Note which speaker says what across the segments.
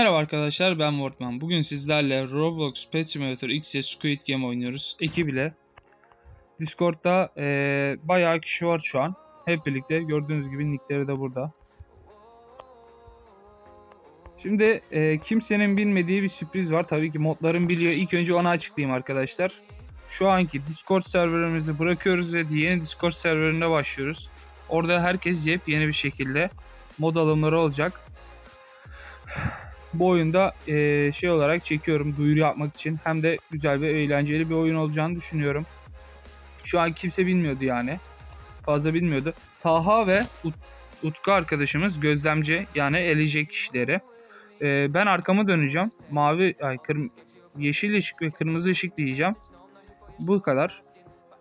Speaker 1: Merhaba arkadaşlar ben Wortman. Bugün sizlerle Roblox Pet Simulator X'e Squid Game oynuyoruz. Ekip ile. Discord'da eee bayağı kişi var şu an. Hep birlikte gördüğünüz gibi nickleri de burada. Şimdi eee, kimsenin bilmediği bir sürpriz var. Tabii ki modların biliyor. İlk önce onu açıklayayım arkadaşlar. Şu anki Discord serverimizi bırakıyoruz ve yeni Discord serverine başlıyoruz. Orada herkes yepyeni bir şekilde mod alımları olacak bu oyunda eee, şey olarak çekiyorum duyuru yapmak için. Hem de güzel ve eğlenceli bir oyun olacağını düşünüyorum. Şu an kimse bilmiyordu yani. Fazla bilmiyordu. Taha ve Ut- Utku arkadaşımız gözlemci yani eleyecek kişileri. Eee, ben arkamı döneceğim. Mavi, ay kırm yeşil ışık ve kırmızı ışık diyeceğim. Bu kadar.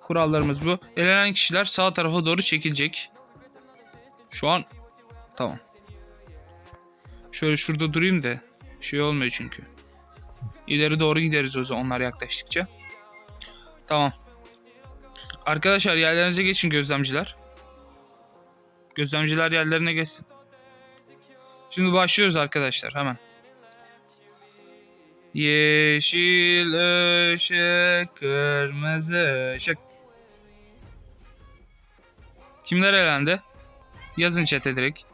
Speaker 1: Kurallarımız bu. Elenen kişiler sağ tarafa doğru çekilecek. Şu an tamam. Şöyle şurada durayım da şey olmuyor çünkü. İleri doğru gideriz o zaman onlar yaklaştıkça. Tamam. Arkadaşlar yerlerinize geçin gözlemciler. Gözlemciler yerlerine geçsin. Şimdi başlıyoruz arkadaşlar hemen. Yeşil ışık, kırmızı ışık. Kimler elendi? Yazın chat'e direkt.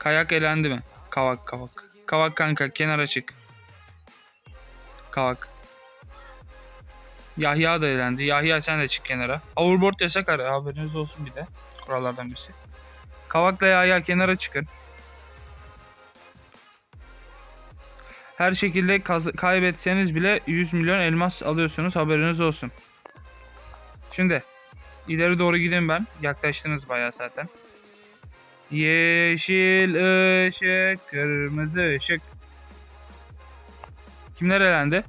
Speaker 1: Kayak elendi mi? Kavak kavak. Kavak kanka kenara çık. Kavak. Yahya da elendi. Yahya sen de çık kenara. Overboard yasak ara haberiniz olsun bir de. Kurallardan birisi. Kavakla Yahya kenara çıkın. Her şekilde kaybetseniz bile 100 milyon elmas alıyorsunuz haberiniz olsun. Şimdi ileri doğru gidin ben. Yaklaştınız bayağı zaten. Yeşil ışık, kırmızı ışık. Kimler elendi?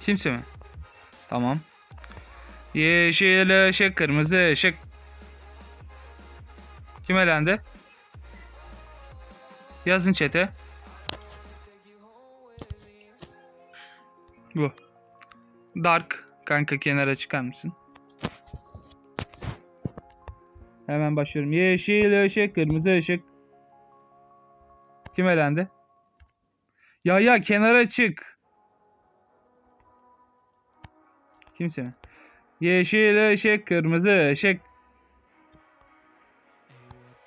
Speaker 1: Kimse mi? Tamam. Yeşil ışık, kırmızı ışık. Kim elendi? Yazın çete. Bu. Dark. Kanka kenara çıkar mısın? Hemen başlıyorum. Yeşil ışık, kırmızı ışık. Kim elendi? Ya ya kenara çık. Kimse mi? Yeşil ışık, kırmızı ışık.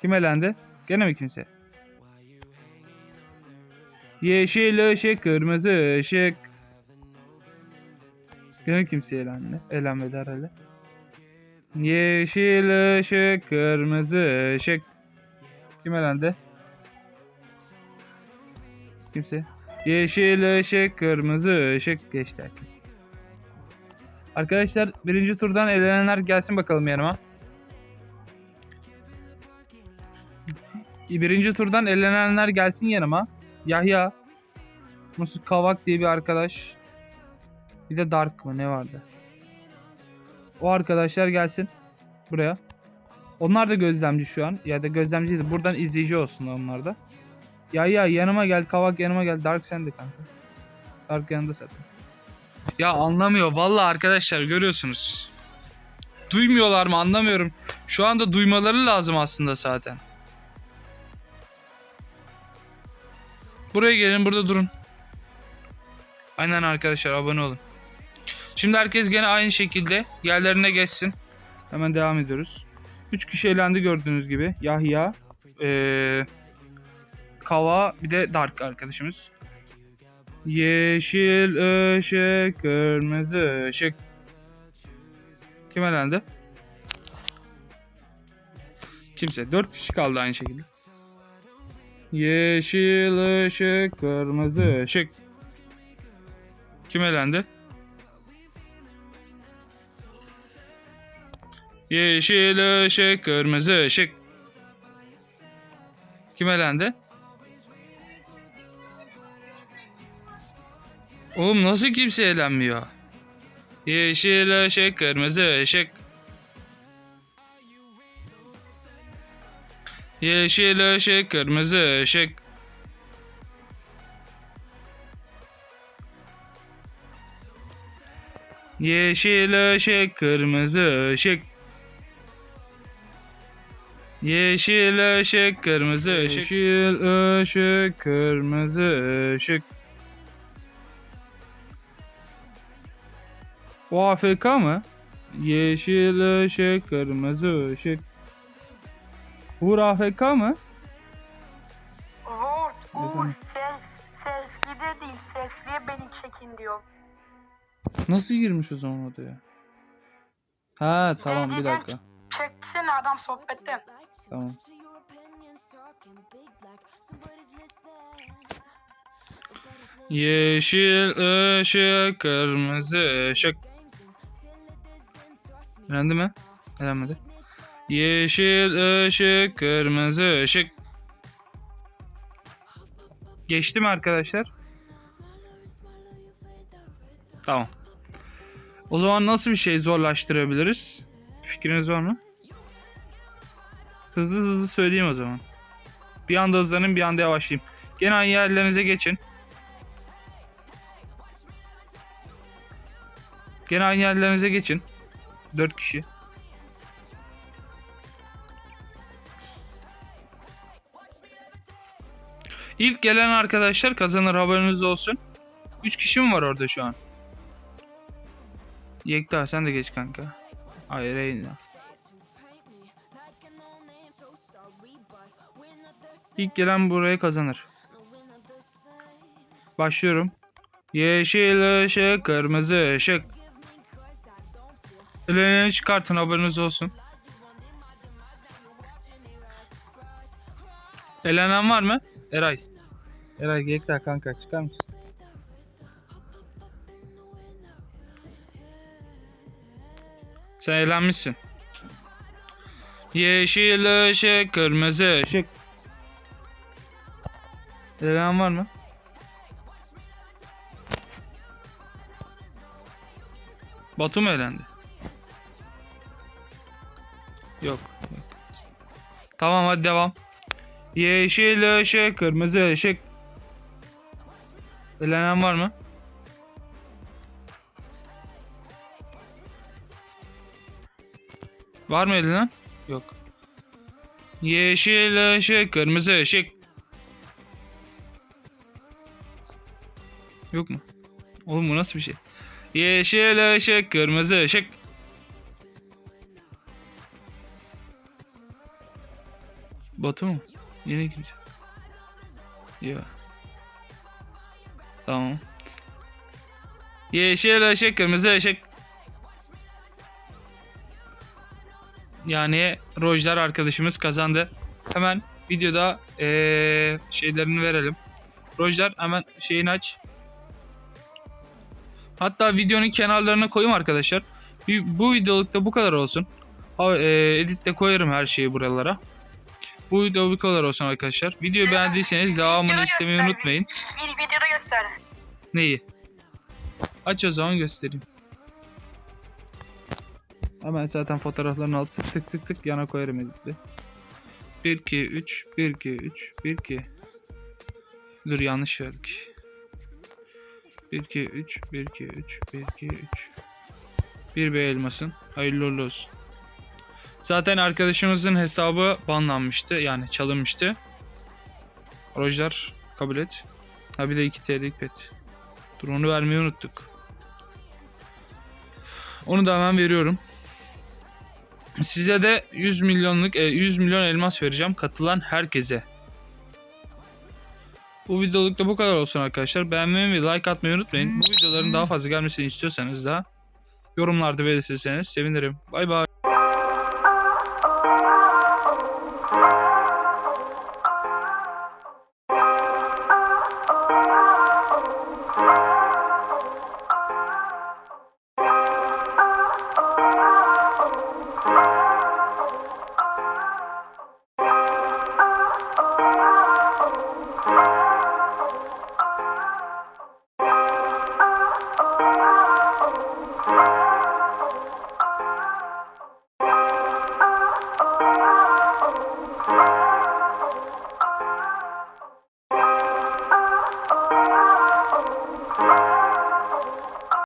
Speaker 1: Kim elendi? Gene mi kimse? Yeşil ışık, kırmızı ışık. Gene kimse elendi. Elenmedi herhalde. Yeşil ışık, kırmızı ışık. Kim elendi? Kimse. Yeşil ışık, kırmızı ışık geçti herkes. Arkadaşlar birinci turdan elenenler gelsin bakalım yanıma. Birinci turdan elenenler gelsin yanıma. Yahya. Musu Kavak diye bir arkadaş. Bir de Dark mı ne vardı? O arkadaşlar gelsin buraya. Onlar da gözlemci şu an. Ya da gözlemci değil. Buradan izleyici olsun onlar da. Ya ya yanıma gel. Kavak yanıma gel. Dark sen de kanka. Dark yanında zaten. Ya anlamıyor. Vallahi arkadaşlar görüyorsunuz. Duymuyorlar mı anlamıyorum. Şu anda duymaları lazım aslında zaten. Buraya gelin burada durun. Aynen arkadaşlar abone olun. Şimdi herkes gene aynı şekilde yerlerine geçsin. Hemen devam ediyoruz. 3 kişi elendi gördüğünüz gibi. Yahya, ee, Kava bir de Dark arkadaşımız. Yeşil ışık, kırmızı ışık. Kim elendi? Kimse. 4 kişi kaldı aynı şekilde. Yeşil ışık, kırmızı ışık. Kim elendi? Yeşil ışık, kırmızı ışık. Kim elendi? Oğlum nasıl kimse eğlenmiyor? Yeşil ışık, kırmızı ışık. Yeşil ışık, kırmızı ışık. Yeşil ışık, kırmızı ışık. Yeşil ışık, kırmızı ışık. Yeşil ışık, kırmızı ışık. O AFK mı? Yeşil ışık, kırmızı ışık. Uğur AFK mı? Neden?
Speaker 2: Uğur ses, sesli de değil. Sesliye beni çekin diyor.
Speaker 1: Nasıl girmiş o zaman odaya? Ha tamam bir dakika.
Speaker 2: Çeksene adam sohbette.
Speaker 1: Tamam. Yeşil ışık, kırmızı ışık. Elendi mi? Elenmedi. Yeşil ışık, kırmızı ışık. Geçti mi arkadaşlar? Tamam. O zaman nasıl bir şey zorlaştırabiliriz? Fikriniz var mı? Hızlı hızlı söyleyeyim o zaman. Bir anda hızlanın bir anda yavaşlayayım. Gene aynı yerlerinize geçin. Gene aynı yerlerinize geçin. 4 kişi. İlk gelen arkadaşlar kazanır haberiniz olsun. 3 kişi mi var orada şu an? Yekta sen de geç kanka. Hayır Reyna. İlk gelen buraya kazanır. Başlıyorum. Yeşil ışık, kırmızı ışık. Ellerini çıkartın haberiniz olsun. Elenen var mı? Eray. Eray Gekta kanka çıkar mısın? Sen eğlenmişsin. Yeşil ışık, kırmızı ışık. Eğlenen var mı? Batu mu eğlendi? Yok. yok. Tamam hadi devam. Yeşil ışık, kırmızı ışık. Eğlenen var mı? Var mı elenen? Yok. Yeşil ışık, kırmızı ışık. Yok mu? Oğlum bu nasıl bir şey? Yeşil ışık, kırmızı ışık. Batı mı? Yeni kimse. Yok. Tamam. Yeşil ışık, kırmızı ışık. Yani Rojlar arkadaşımız kazandı. Hemen videoda eee, şeylerini verelim. Rojlar hemen şeyini aç. Hatta videonun kenarlarına koyayım arkadaşlar. Bir- Bu videolukta bu kadar olsun. Eee, editte koyarım her şeyi buralara. Bu video bu kadar olsun arkadaşlar. Videoyu beğendiyseniz devamını istemeyi unutmayın.
Speaker 2: Bir videoda göster.
Speaker 1: Neyi? Aç o zaman göstereyim. Hemen zaten fotoğraflarını alıp tık tık tık tık yana koyarım editte. 1 2 3 1 2 3 1 2 Dur yanlış verdik. 1 2 3 1 2 3 1 2 3 Bir bey elmasın. Hayırlı uğurlu olsun. Zaten arkadaşımızın hesabı banlanmıştı. Yani çalınmıştı. Rojlar kabul et. Ha bir de 2 TL'lik pet. Dur onu vermeyi unuttuk. Onu da hemen veriyorum. Size de 100 milyonluk e, 100 milyon elmas vereceğim katılan herkese. Bu videoluk da bu kadar olsun arkadaşlar. Beğenmeyi ve like atmayı unutmayın. Bu videoların daha fazla gelmesini istiyorsanız da yorumlarda belirtirseniz sevinirim. Bay bay.